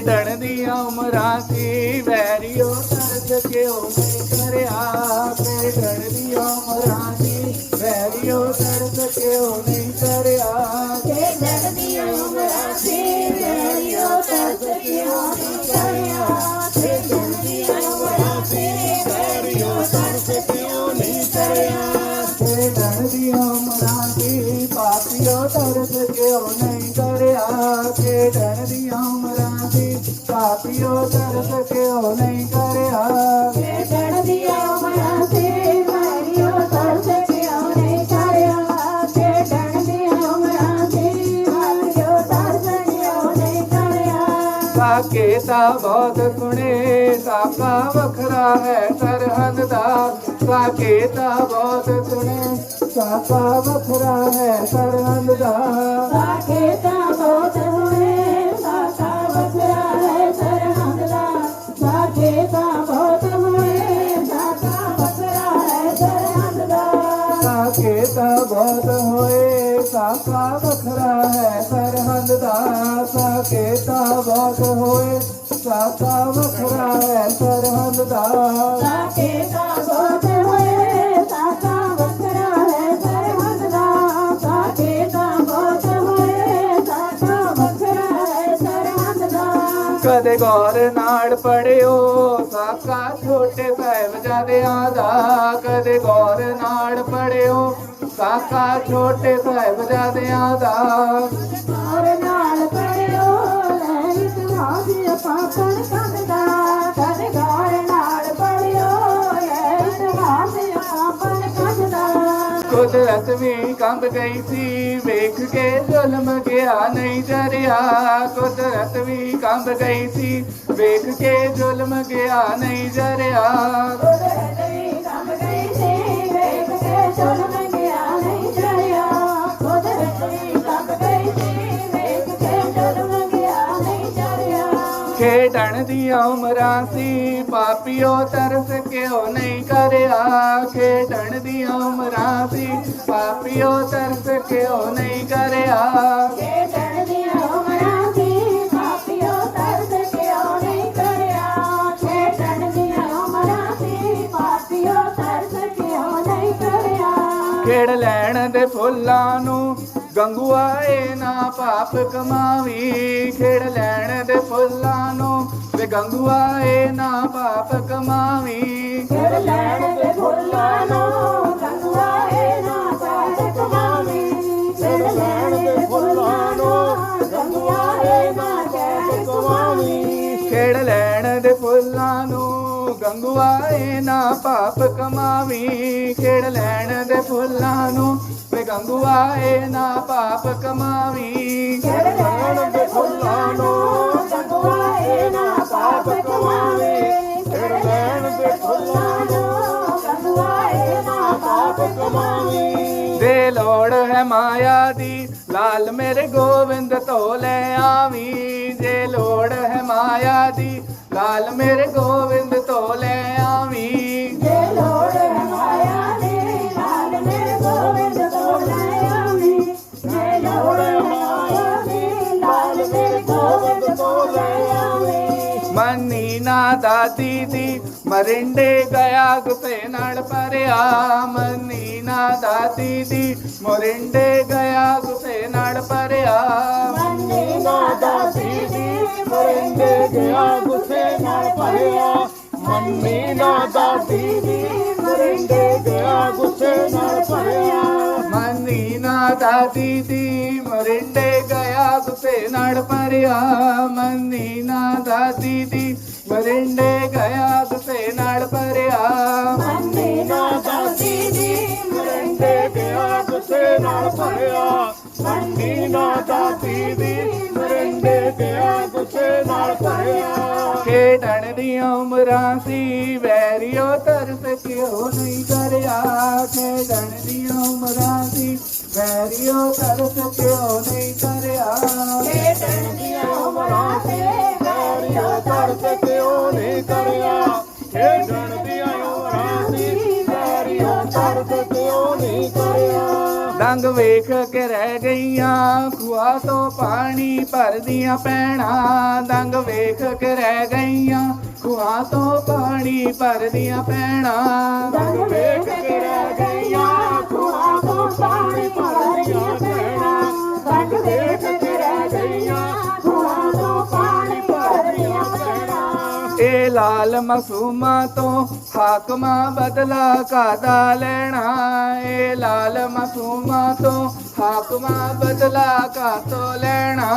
ਖੇਡਣ ਦੀਆਂ ਉਮਰਾਂ ਸੀ ਵੈਰੀਓ ਤਰਸ ਕਿਉਂ ਤਾਂ ਬਹੁਤ ਸੁਣੇ ਸਾਕਾ ਵੱਖਰਾ ਹੈ ਸਰਹੰਦ ਦਾ। ਸਾਕੇ ਤਾਂ ਬਹੁਤ ਸੁਣੇ ਸਾਕਾ ਵੱਖਰਾ ਹੈ ਸਰਹੰਦ ਦਾ। ਸਾਕੇ ਤਾਂ ਬਹੁਤ ਹੋਏ ਸਾਕਾ ਵੱਖਰਾ ਹੈ ਸਰਹੰਦ ਦਾ। ਸਾਕੇ ਬਹੁਤ ਹੋਏ ਸਾਕਾ ਵੱਖਰਾ ਹੈ ਸਰਹੰਦ ਦਾ। ਸਾਕੇ ਬਹੁਤ ਹੋਏ ਸਾਕਾ ਵੱਖਰਾ ਹੈ ਸਰਹੰਦ ਦਾ। ਕਦੇ ਗੌਰ ਨਾਲ ਪੜਿਓ ਸਾਕਾ ਛੋਟੇ ਸਾਹਿਬਜ਼ਾਦਿਆਂ ਦਾ। ਕਦੇ ਗੌਰ ਨਾਲ ਪੜਿਓ ਸਾਕਾ ਛੋਟੇ ਸਾਹਿਬਜ਼ਾਦਿਆਂ ਦਾ। ਔਰ ਨਾਲ ਇਤਿਹਾਸ ਪਾਪਣ ਕੰਦਾ ਕਦ ਗੌਰ ਨਾਲ ਪੜਿਓ ਲੈ ਇਤਿਹਾਸ ਪਾਪਣ ਕੰਦਾ ਕੁਦਰਤ ਵੀ ਕੰਬ ਗਈ ਸੀ ਵੇਖ ਕੇ ਜ਼ੁਲਮ ਗਿਆ ਨਹੀਂ ਜਰਿਆ। ਕੁਦਰਤ ਵੀ ਕੰਬ ਗਈ ਸੀ ਵੇਖ ਕੇ ਜ਼ੁਲਮ ਗਿਆ ਨਹੀਂ ਜਰਿਆ। ਕੁਦਰਤ ਵੀ ਕੰਬ ਗਈ ਸੀ ਵੇਖ ਕੇ ਜ਼ੁਲਮ ਖੇਡਣ ਦੀਆਂ ਉਮਰਾਂ ਸੀ ਪਾਪੀਓ ਤਰਸ ਕਿਉਂ ਨਹੀਂ ਕਰਿਆ? ਖੇਡਣ ਦੀਆਂ ਉਮਰਾਂ ਸੀ ਪਾਪੀਓ ਤਰਸ ਕਿਉਂ ਨਹੀਂ ਕਰਿਆ? ਖੇਡਣ ਦੀਆਂ ਉਮਰਾਂ ਸੀ ਪਾਪੀਓ ਤਰਸ ਕਿਉਂ ਨਹੀਂ ਕਰਿਆ? ਖੇਡਣ ਦੀਆਂ ਉਮਰਾਂ ਸੀ ਪਾਪੀਓ ਤਰਸ ਕਿਉਂ ਨਹੀਂ ਕਰਿਆ? ਖੇਡ ਲੈਣ ਦੇ ਫੁੱਲਾਂ ਨੂੰ ਗੰਗੂਆ ਨਾ ਪਾਪ ਕਮਾਵੀ, ਖੇਡ ਲੈਣ ਦੇ ਫੁੱਲਾਂ ਨੂੰ। ਵੇ ਗੰਗੂਆ ਨਾ ਪਾਪ ਕਮਾਵੀ, ਖੇਡ ਲੈਣ ਨੂੰ ਨਾ ਪਾਪ ਕਮਾਵੀ ਖੇਡ ਲੈਣ ਦੇ ਫੁੱਲਾਂ ਨੂੰ ਵੇ ਗੰਗੂਆ ਨਾ ਪਾਪ ਕਮਾਵੀ ਖੇਡ ਲੈਣ ਦੇ ਫੁੱਲਾਂ ਨੂੰ ਗੰਗਵਾ ਨਾ ਪਾਪ ਕਮਾਵੀ ਖੇਡ ਲੈਣ ਦੇ ਫੁੱਲਾਂ ਨੂੰ ਗੰਗਵਾ ਨਾ ਪਾਪ ਕਮਾਵੀ। ਦੇ ਲੋੜ ਹੈ ਮਾਇਆ ਦੀ, ਲਾਲ ਮੇਰੇ ਗੋਬਿੰਦ ਤੋਂ ਲੈ ਆਵੀ। ਜੇ ਲੋੜ ਹੈ ਮਾਇਆ ਦੀ ਲਾਲ ਮੇਰੇ ਗੋਬਿੰਦ ਤੋਂ ਲੈ ਆਵੀਂ। ਜੇ ਲੋੜ ਮਾਇਆ ਦੀ ਲਾਲ ਮੇਰੇ ਗੋਬਿੰਦ ਤੋਂ ਲੈ ਆਵੀਂ। ਜੇ ਲੋੜ ਮਾਇਆ ਦੀ ਲਾਲ ਮੇਰੇ ਗੋਬਿੰਦ ਤੋਂ ਲੈ ਆਵੀਂ। ਮੰਨੀ ਨਾ ਦਾਤੀ ਦੀ ਮਰਿੰਡੇ ਗਿਆ ਗੁੱਸੇ ਨਾਲ ਭਰਿਆ ਮੰਨੀ ਨਾ ਦਾਤੀ ਦੀ ਮਰਿੰਡੇ ਗਿਆ ਗੁੱਸੇ ਨਾਲ ਭਰਿਆ ਮੰਨੇ ਨਾ ਦਾਤੀ ਦੀ ਮਰਿੰਦੇ ਗਿਆ ਗੁੱਸੇ ਨਾਲ ਭਰਿਆ ਮੰਨੇ ਨਾ ਦਾਤੀ ਦੀ ਮਰਿੰਦੇ ਗਿਆ ਗੁੱਸੇ ਨਾਲ ਭਰਿਆ ਮੰਨੀ ਨਾ ਦਾਦੀ। ਦੀ ਮਰਿੰਡੇ ਗਿਆ ਗੁੱਸੇ ਨਾਲ ਭਰਿਆ ਮੰਨੀ ਨਾ ਦਾਦੀ। ਦੀ ਮਰਿੰਡੇ ਗਿਆ ਗੁੱਸੇ ਨਾਲ ਭਰਿਆ। ਮੰਨੇ ਨਾ ਦਾਤੀ ਦੀ ਮਰਿੰਦੇ ਗਿਆ ਗੁੱਸੇ ਨਾਲ ਭਰਿਆ। ਮੰਨੇ ਨਾ ਦਾਤੀ ਦੀ ਮਰਿੰਦੇ ਗਿਆ ਗੁੱਸੇ ਨਾਲ ਭਰਿਆ। ਖੇਡਣ ਦੀਆਂ ਉਮਰਾਂ ਸੀ ਵੈਰੀਓ ਤਰਸ ਕਿਉਂ ਨਹੀਂ ਕਰਿਆ ਖੇਡਣ ਦੀਆਂ ਉਮਰਾਂ ਸੀ ਵੈਰੀਓ ਤਰਸ ਕਿਉਂ ਨਹੀਂ ਕਰਿਆ ਖੇਡਣ ਖੇਡਣ ਦੀਆਂ ਉਮਰਾਂ ਸੀ ਵੈਰੀਓ ਤਰਸ ਕਿਉਂ ਨਹੀਂ ਕਰਿਆ? ਡੰਗ ਵੇਖ ਕੇ ਰਹਿ ਗਈਆਂ ਖੁਆ ਤੋਂ ਪਾਣੀ ਭਰਦੀਆਂ ਪੈਣਾ। ਡੰਗ ਵੇਖ ਕੇ ਰਹਿ ਗਈਆਂ ਖੂਹਾਂ ਤੋਂ ਪਾਣੀ ਭਰਦੀਆਂ ਪੈਣਾ। ਜਗ ਵੇਖ ਕੇ ਰਹਿ ਗਈਆਂ ਖੂਹਾਂ ਤੋਂ ਪਾਣੀ ਭਰਦੀਆਂ ਪੈਣਾ। ਜਗ ਵੇਖ ਇਹ ਲਾਲ ਮਾਸੂਮਾਂ ਤੋਂ ਹਾਕਮਾਂ ਬਦਲਾ ਕਾਦਾ ਲੈਣਾ? ਇਹ ਲਾਲ ਮਸੂਮਾ ਤੋਂ ਹਾਕਮਾਂ ਬਦਲਾ ਕਾਤੋਂ ਲੈਣਾ?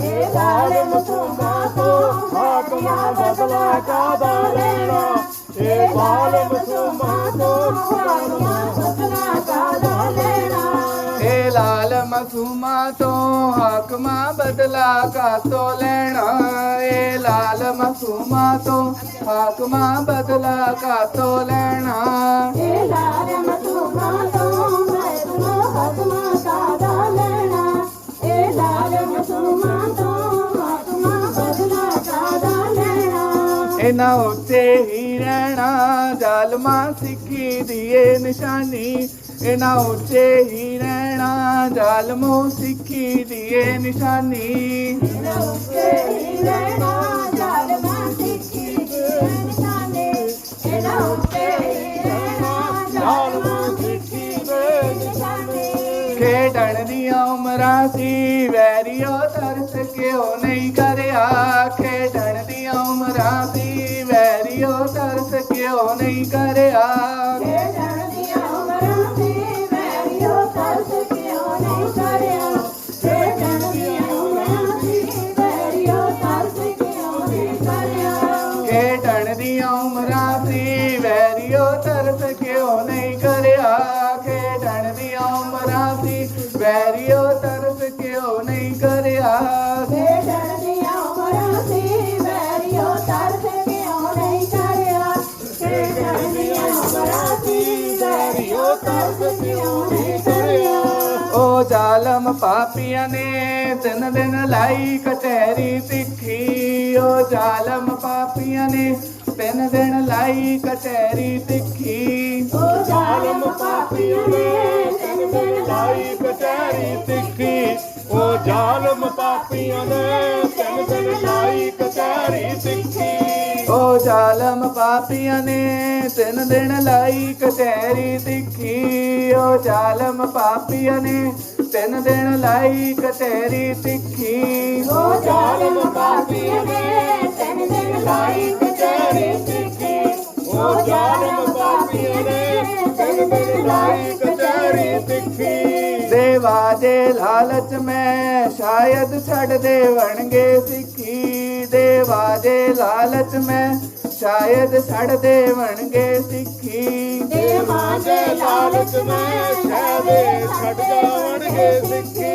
ਇਹ ਲਾਲ ਮਸੂਮਾ ਤੋਂ ਹਾਕਮਾਂ ਬਦਲਾ ਕਾਦਾ ਲੈਣਾ? ਇਹ ਲਾਲ ਮਸੂਮਾ ਮਾਸੂਮਾਂ ਤੋਂ ਹਾਕਮਾਂ ਬਦਲਾ ਕਾਤੋਂ ਲੈਣਾ ਇਹ ਲਾਲ ਮਾਸੂਮਾਂ ਤੋਂ ਹਾਕਮਾਂ ਬਦਲਾ ਕਾਤੋਂ ਲੈਣਾ ਇਹ ਲਾਲ ਮਸੂਮਾ ਤੋਂ ਬਦਲਾ ਹਾਕਮਾਂ ਕਾਦਾ ਲੈਣਾ? ਇਹ ਲਾਲ ਮਸੂਮਾ ਤੋਂ ਹਾਕਮਾਂ ਬਦਲਾ ਕਾਦਾ ਲੈਣਾ? ਇਹਨਾਂ ਉੱਤੇ ਹੀ ਰਹਿਣਾ ਜ਼ਾਲਮਾਂ ਸਿੱਖੀ ਦੀ ਇਹ ਨਿਸ਼ਾਨੀ। ਇਹਨਾਂ ਉੱਤੇ ਹੀ ਰਹਿਣਾ ਜ਼ਾਲਮੋ ਸਿੱਖੀ ਦੀ ਇਹ ਨਿਸ਼ਾਨੀ। ਇਹਨਾਂ ਉੱਤੇ ਹੀ ਰਹਿਣਾ ਜ਼ਾਲਮਾਂ ਸਿੱਖੀ ਦੇ ਨਿਸ਼ਾਨੇ ਇਹਨਾਂ ਉੱਤੇ ਹੀ ਰਹਿਣਾ ਜ਼ਾਲਮਾਂ ਸਿੱਖੀ ਦੇ ਨਿਸ਼ਾਨੇ। ਖੇਡਣ ਦੀਆਂ ਉਮਰਾਂ ਸੀ ਵੈਰੀਓ ਤਰਸ ਕਿਉਂ ਨਹੀਂ ਕਰਿਆ? ਖੇਡਣ ਦੀਆਂ ਉਮਰਾਂ ਸੀ ਵੈਰੀਓ ਤਰਸ ਵੈਰੀਓ ਤਰਸ ਕਿਉਂ ਨਹੀਂ ਕਰਿਆ? ਖੇਡਣ ਦੀਆਂ ਉਮਰਾਂ ਸੀ ਵੈਰੀਓ ਤਰਸ ਕਿਉਂ ਨਹੀਂ ਕਰਿਆ? ਖੇਡਣ ਦੀਆਂ ਉਮਰਾਂ ਸੀ ਵੈਰੀਓ ਤਰਸ ਕਿਉਂ ਨਹੀਂ ਕਰਿਆ? ਖੇਡਣ ਦੀਆਂ ਉਮਰਾਂ ਸੀ ਵੈਰੀਓ ਤਰਸ ਕਿਉਂ ਨਹੀਂ ਕਰਿਆ? ਉਹ ਜ਼ਾਲਮ ਪਾਪੀਆਂ ਨੇ ਤਿੰਨ ਦਿਨ ਲਾਈ ਕਚਹਿਰੀ ਤਿੱਖੀ ਉਹ ਜ਼ਾਲਮ ਪਾਪੀਆਂ ਨੇ ਤਿੰਨ ਦਿਨ ਲਾਈ ਕਚਹਿਰੀ ਤਿੱਖੀ। ਉਹ ਜ਼ਾਲਮ ਪਾਪੀਆਂ ਨੇ ਤਿੰਨ ਦਿਨ ਲਾਈ ਕਚਹਿਰੀ ਤਿੱਖੀ। ਉਹ ਜ਼ਾਲਮ ਪਾਪੀਆਂ ਨੇ ਤਿੰਨ ਦਿਨ ਲਾਈ ਕਚਹਿਰੀ ਤਿੱਖੀ। ਉਹ ਜ਼ਾਲਮ ਪਾਪੀਆਂ ਨੇ ਤਿੰਨ ਦਿਨ ਲਾਈ ਕਚਹਿਰੀ ਤਿੱਖੀ। ਉਹ ਜ਼ਾਲਮ ਪਾਪੀਆਂ ਨੇ ਤਿੰਨ ਦਿਨ ਲਾਈ ਕਚਹਿਰੀ ਤਿੱਖੀ। ਉਹ ਜ਼ਾਲਮ ਪਾਪੀਆਂ ਨੇ ਲਾਈ ਕਚਹਿਰੀ ਤਿੱਖੀ। ਦੇਵਾ ਦੇ ਲਾਲਚ ਮੈਂ ਸ਼ਾਇਦ ਛੱਡ ਦੇਵਣਗੇ ਸਿੱਖੀ। ਦੇਵਾ ਦੇ ਲਾਲਚ ਮੈਂ ਸ਼ਾਇਦ ਛੱਡ ਦੇਵਣਗੇ ਸਿੱਖੀ। ਦੇਵਾਂ ਦੇ ਲਾਲਚ ਮੈਂ ਸ਼ਾਇਦ ਛੱਡ ਜਾਵਣਗੇ ਸਿੱਖੀ।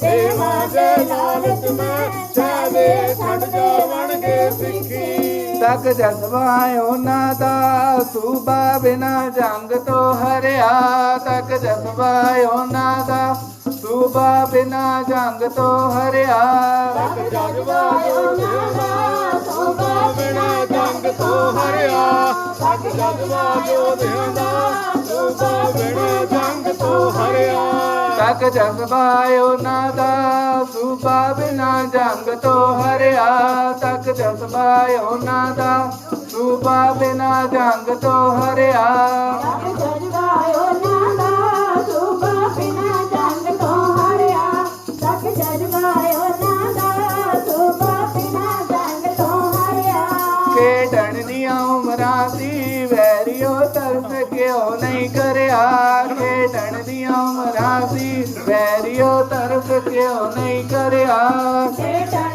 ਦੇਵਾਂ ਦੇ ਲਾਲਚ ਮੈਂ ਸ਼ਾਇਦ ਛੱਡ ਜਾਵਣਗੇ ਸਿੱਖੀ। ਤੱਕ ਜਜ਼ਬਾ ਉਹਨਾਂ ਦਾ ਸੂਬਾ ਬਿਨਾ ਜੰਗ ਤੋਂ ਹਰਿਆ ਤੱਕ ਜਜ਼ਬਾ ਉਹਨਾਂ ਦਾ ਸੂਬਾ ਬਿਨਾ ਜੰਗ ਤੋਂ ਹਰਿਆ ਜਗਵਾ ਉਹਨਾਂ ਦਾ ਸੋਭਾ ਬਿਨਾ ਜੰਗ ਤੋਂ ਹਰਿਆ ਸੱਚ ਜਗਵਾ ਜੋਧਿਆਂ ਦਾ ਸੋਭਾ ਬਿਨਾ ਜੰਗ ਤੋਂ ਹਰਿਆ। ਤੱਕ ਜਜ਼ਬਾ ਉਹਨਾਂ ਦਾ ਸੂਬਾ ਬਿਨਾ ਜੰਗ ਤੋਂ ਹਰਿਆ। ਜਜ਼ਬਾ ਉਹਨਾਂ ਦਾ ਸੂਬਾ ਬਿਨਾ ਜੰਗ ਤੋਂ ਹਰਿਆ। ਜਗਵਾ ਉਹਨਾਂ ਦਾ ਸੋਭਾ ਬਿਨਾ ਜੰਗ ਤੋਂ ਹਰਿਆ। ਸੱਚ ਜਗਵਾ ਉਹਨਾਂ ਦਾ ਸੋਭਾ ਬਿਨਾ ਜੰਗ ਤੋਂ ਹਰਿਆ। ਖੇਡਣ ਦੀਆਂ ਉਮਰਾਂ ਸੀ ਵੈਰੀਓ ਤਰਸ ਕਿਉਂ ਨਹੀਂ ਕਰਿਆ? ਖੇਡਣ ਦੀਆਂ ਉਮਰਾਂ ਸੀ ਵੈਰੀਓ ਤਰਸ ਕਿਉਂ ਨਹੀਂ ਕਰਿਆ? ਖੇਡਣ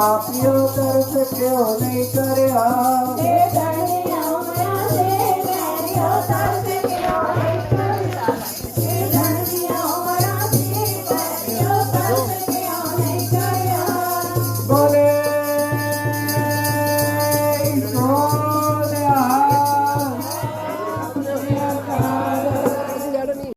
ਪਾਪੀਓ ਕਰ ਕਿਉਂ ਨਹੀਂ ਕਰਿਆ।